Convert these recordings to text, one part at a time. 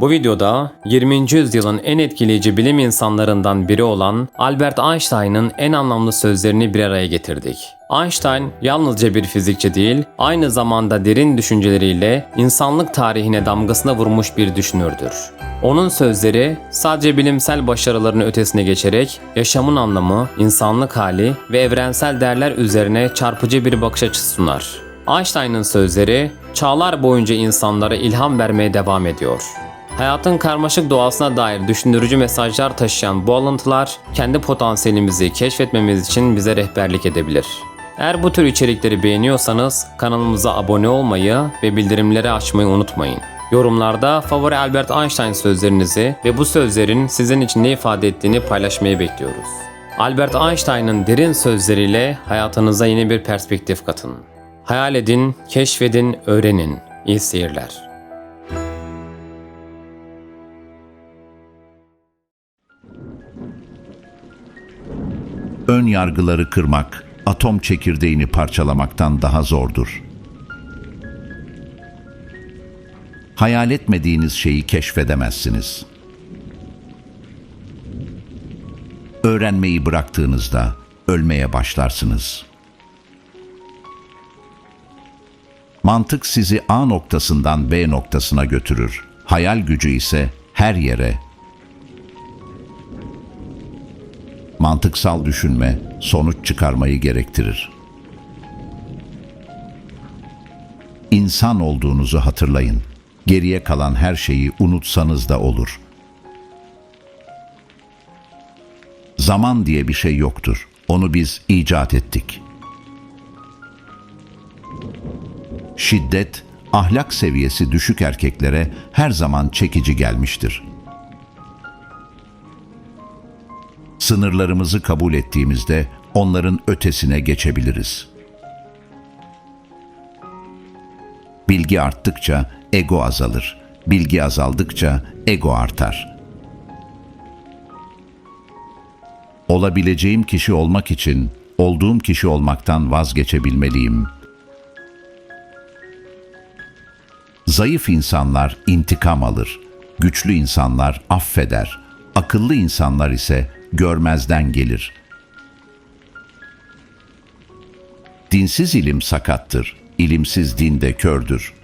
Bu videoda 20. yüzyılın en etkileyici bilim insanlarından biri olan Albert Einstein'ın en anlamlı sözlerini bir araya getirdik. Einstein yalnızca bir fizikçi değil, aynı zamanda derin düşünceleriyle insanlık tarihine damgasına vurmuş bir düşünürdür. Onun sözleri sadece bilimsel başarıların ötesine geçerek yaşamın anlamı, insanlık hali ve evrensel değerler üzerine çarpıcı bir bakış açısı sunar. Einstein'ın sözleri çağlar boyunca insanlara ilham vermeye devam ediyor. Hayatın karmaşık doğasına dair düşündürücü mesajlar taşıyan bu alıntılar kendi potansiyelimizi keşfetmemiz için bize rehberlik edebilir. Eğer bu tür içerikleri beğeniyorsanız kanalımıza abone olmayı ve bildirimleri açmayı unutmayın. Yorumlarda favori Albert Einstein sözlerinizi ve bu sözlerin sizin için ne ifade ettiğini paylaşmayı bekliyoruz. Albert Einstein'ın derin sözleriyle hayatınıza yeni bir perspektif katın. Hayal edin, keşfedin, öğrenin. İyi seyirler. Ön yargıları kırmak, atom çekirdeğini parçalamaktan daha zordur. Hayal etmediğiniz şeyi keşfedemezsiniz. Öğrenmeyi bıraktığınızda ölmeye başlarsınız. Mantık sizi A noktasından B noktasına götürür. Hayal gücü ise her yere, mantıksal düşünme sonuç çıkarmayı gerektirir. İnsan olduğunuzu hatırlayın. Geriye kalan her şeyi unutsanız da olur. Zaman diye bir şey yoktur. Onu biz icat ettik. Şiddet, ahlak seviyesi düşük erkeklere her zaman çekici gelmiştir. Sınırlarımızı kabul ettiğimizde onların ötesine geçebiliriz. Bilgi arttıkça ego azalır. Bilgi azaldıkça ego artar. Olabileceğim kişi olmak için olduğum kişi olmaktan vazgeçebilmeliyim. Zayıf insanlar intikam alır. Güçlü insanlar affeder. Akıllı insanlar ise görmezden gelir. Dinsiz ilim sakattır, ilimsiz din de kördür.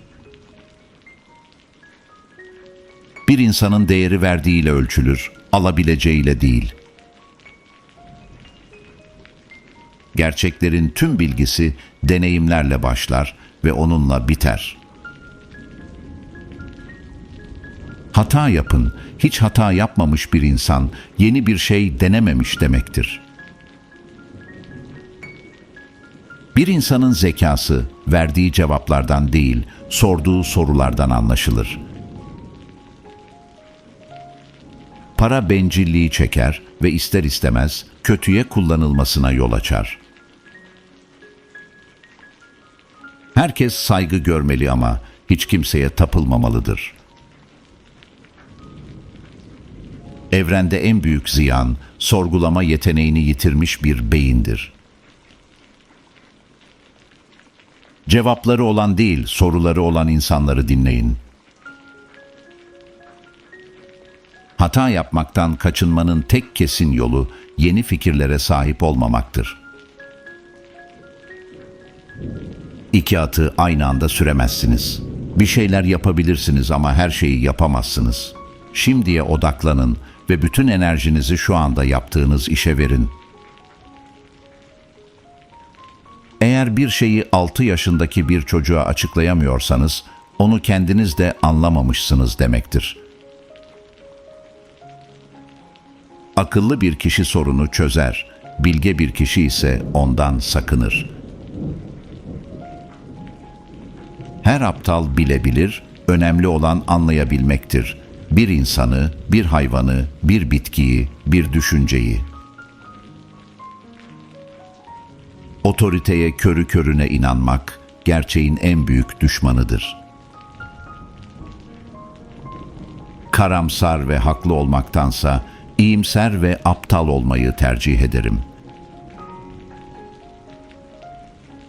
Bir insanın değeri verdiğiyle ölçülür, alabileceğiyle değil. Gerçeklerin tüm bilgisi deneyimlerle başlar ve onunla biter.'' Hata yapın. Hiç hata yapmamış bir insan yeni bir şey denememiş demektir. Bir insanın zekası verdiği cevaplardan değil, sorduğu sorulardan anlaşılır. Para bencilliği çeker ve ister istemez kötüye kullanılmasına yol açar. Herkes saygı görmeli ama hiç kimseye tapılmamalıdır.'' Evrende en büyük ziyan, sorgulama yeteneğini yitirmiş bir beyindir. Cevapları olan değil, soruları olan insanları dinleyin. Hata yapmaktan kaçınmanın tek kesin yolu yeni fikirlere sahip olmamaktır. İki atı aynı anda süremezsiniz. Bir şeyler yapabilirsiniz ama her şeyi yapamazsınız. Şimdiye odaklanın ve bütün enerjinizi şu anda yaptığınız işe verin. Eğer bir şeyi 6 yaşındaki bir çocuğa açıklayamıyorsanız, onu kendiniz de anlamamışsınız demektir. Akıllı bir kişi sorunu çözer, bilge bir kişi ise ondan sakınır. Her aptal bilebilir, önemli olan anlayabilmektir.'' Bir insanı, bir hayvanı, bir bitkiyi, bir düşünceyi. Otoriteye körü körüne inanmak gerçeğin en büyük düşmanıdır. Karamsar ve haklı olmaktansa iyimser ve aptal olmayı tercih ederim.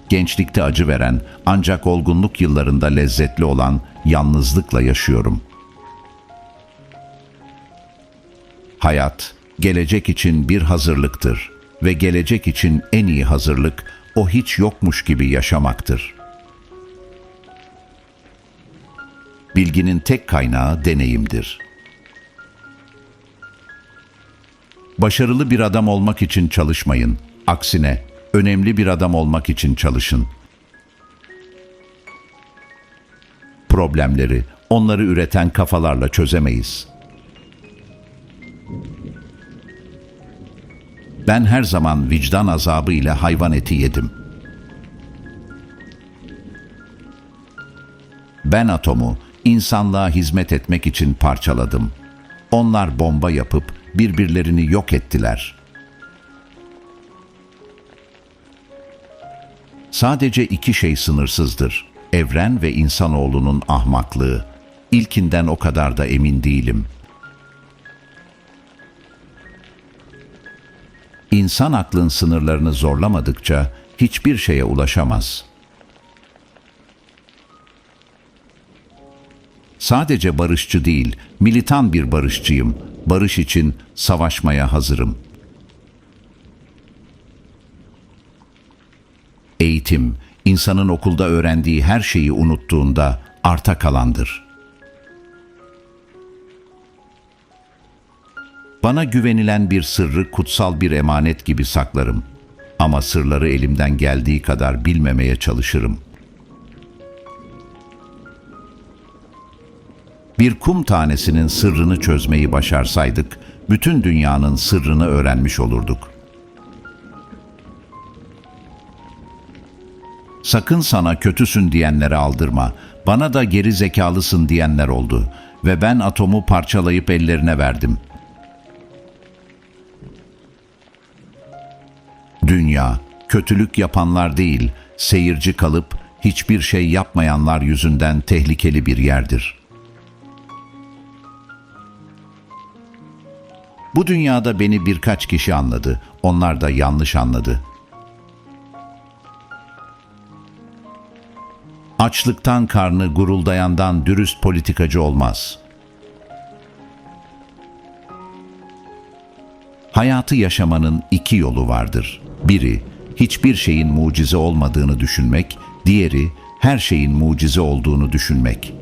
Gençlikte acı veren ancak olgunluk yıllarında lezzetli olan yalnızlıkla yaşıyorum.'' Hayat, gelecek için bir hazırlıktır ve gelecek için en iyi hazırlık o hiç yokmuş gibi yaşamaktır. Bilginin tek kaynağı deneyimdir. Başarılı bir adam olmak için çalışmayın. Aksine önemli bir adam olmak için çalışın. Problemleri onları üreten kafalarla çözemeyiz. Ben her zaman vicdan azabı ile hayvan eti yedim. Ben atomu insanlığa hizmet etmek için parçaladım. Onlar bomba yapıp birbirlerini yok ettiler. Sadece iki şey sınırsızdır. Evren ve insanoğlunun ahmaklığı. İlkinden o kadar da emin değilim. İnsan aklın sınırlarını zorlamadıkça hiçbir şeye ulaşamaz. Sadece barışçı değil, militan bir barışçıyım. Barış için savaşmaya hazırım. Eğitim, insanın okulda öğrendiği her şeyi unuttuğunda arta kalandır. Bana güvenilen bir sırrı kutsal bir emanet gibi saklarım. Ama sırları elimden geldiği kadar bilmemeye çalışırım. Bir kum tanesinin sırrını çözmeyi başarsaydık, bütün dünyanın sırrını öğrenmiş olurduk. Sakın sana kötüsün diyenlere aldırma. Bana da geri zekalısın diyenler oldu ve ben atomu parçalayıp ellerine verdim. Dünya, kötülük yapanlar değil, seyirci kalıp hiçbir şey yapmayanlar yüzünden tehlikeli bir yerdir. Bu dünyada beni birkaç kişi anladı. Onlar da yanlış anladı. Açlıktan karnı guruldayandan dürüst politikacı olmaz. Hayatı yaşamanın iki yolu vardır. Biri, hiçbir şeyin mucize olmadığını düşünmek, diğeri, her şeyin mucize olduğunu düşünmek.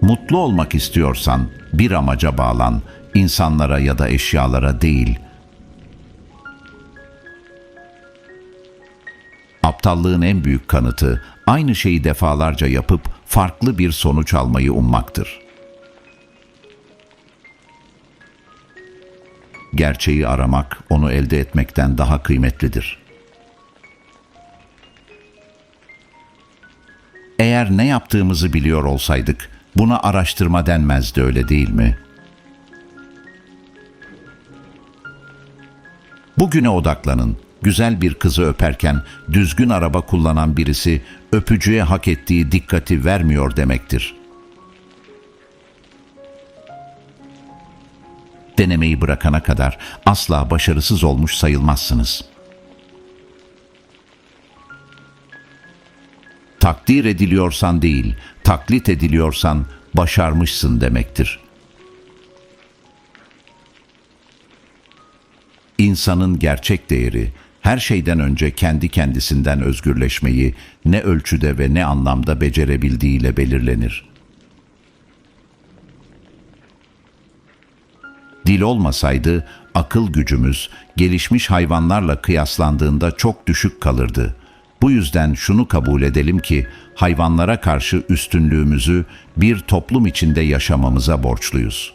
Mutlu olmak istiyorsan bir amaca bağlan, insanlara ya da eşyalara değil. Aptallığın en büyük kanıtı aynı şeyi defalarca yapıp farklı bir sonuç almayı ummaktır. Gerçeği aramak onu elde etmekten daha kıymetlidir. Eğer ne yaptığımızı biliyor olsaydık buna araştırma denmezdi öyle değil mi? Bugüne odaklanın. Güzel bir kızı öperken düzgün araba kullanan birisi öpücüye hak ettiği dikkati vermiyor demektir. Denemeyi bırakana kadar asla başarısız olmuş sayılmazsınız. Takdir ediliyorsan değil, taklit ediliyorsan başarmışsın demektir. İnsanın gerçek değeri her şeyden önce kendi kendisinden özgürleşmeyi ne ölçüde ve ne anlamda becerebildiğiyle belirlenir. Dil olmasaydı akıl gücümüz gelişmiş hayvanlarla kıyaslandığında çok düşük kalırdı. Bu yüzden şunu kabul edelim ki hayvanlara karşı üstünlüğümüzü bir toplum içinde yaşamamıza borçluyuz.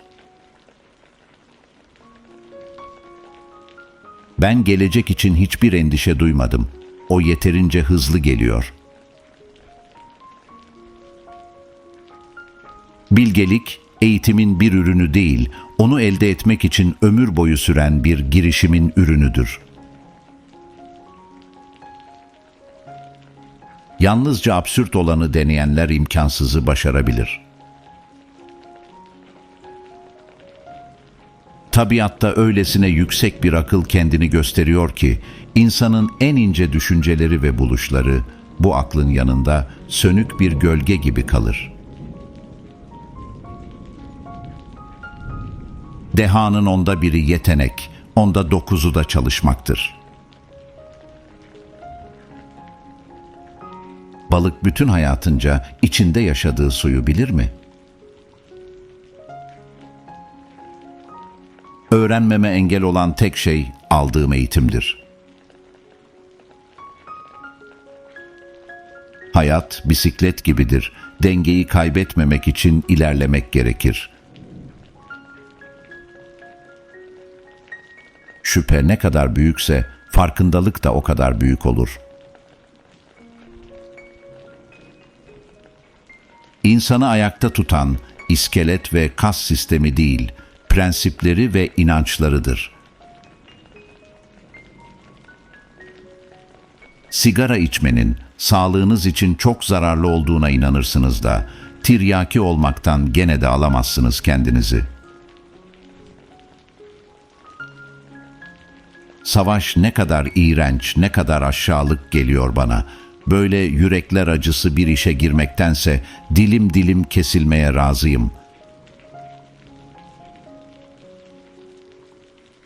Ben gelecek için hiçbir endişe duymadım. O yeterince hızlı geliyor. Bilgelik eğitimin bir ürünü değil, onu elde etmek için ömür boyu süren bir girişimin ürünüdür. Yalnızca absürt olanı deneyenler imkansızı başarabilir. Tabiatta öylesine yüksek bir akıl kendini gösteriyor ki insanın en ince düşünceleri ve buluşları bu aklın yanında sönük bir gölge gibi kalır. Dehanın onda biri yetenek, onda dokuzu da çalışmaktır. Balık bütün hayatınca içinde yaşadığı suyu bilir mi? Öğrenmeme engel olan tek şey aldığım eğitimdir. Hayat bisiklet gibidir. Dengeyi kaybetmemek için ilerlemek gerekir. Şüphe ne kadar büyükse farkındalık da o kadar büyük olur. İnsanı ayakta tutan iskelet ve kas sistemi değil, prensipleri ve inançlarıdır. Sigara içmenin sağlığınız için çok zararlı olduğuna inanırsınız da tiryaki olmaktan gene de alamazsınız kendinizi. Savaş ne kadar iğrenç, ne kadar aşağılık geliyor bana. Böyle yürekler acısı bir işe girmektense dilim dilim kesilmeye razıyım.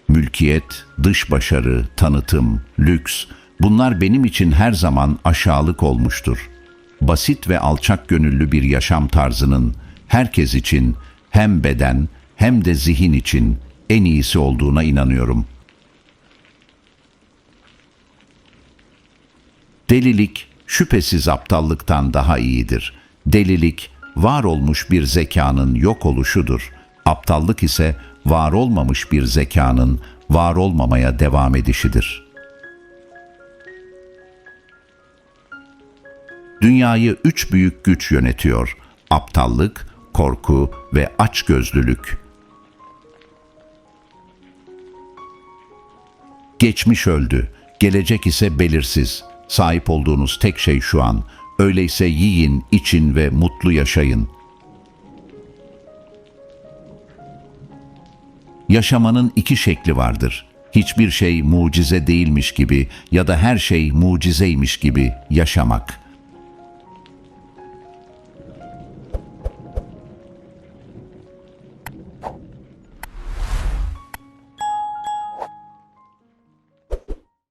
Mülkiyet, dış başarı, tanıtım, lüks, bunlar benim için her zaman aşağılık olmuştur. Basit ve alçak gönüllü bir yaşam tarzının herkes için hem beden hem de zihin için en iyisi olduğuna inanıyorum.'' Delilik şüphesiz aptallıktan daha iyidir. Delilik var olmuş bir zekanın yok oluşudur. Aptallık ise var olmamış bir zekanın var olmamaya devam edişidir. Dünyayı üç büyük güç yönetiyor. Aptallık, korku ve açgözlülük. Geçmiş öldü, gelecek ise belirsiz. Sahip olduğunuz tek şey şu an. Öyleyse yiyin, için ve mutlu yaşayın. Yaşamanın iki şekli vardır. Hiçbir şey mucize değilmiş gibi ya da her şey mucizeymiş gibi yaşamak.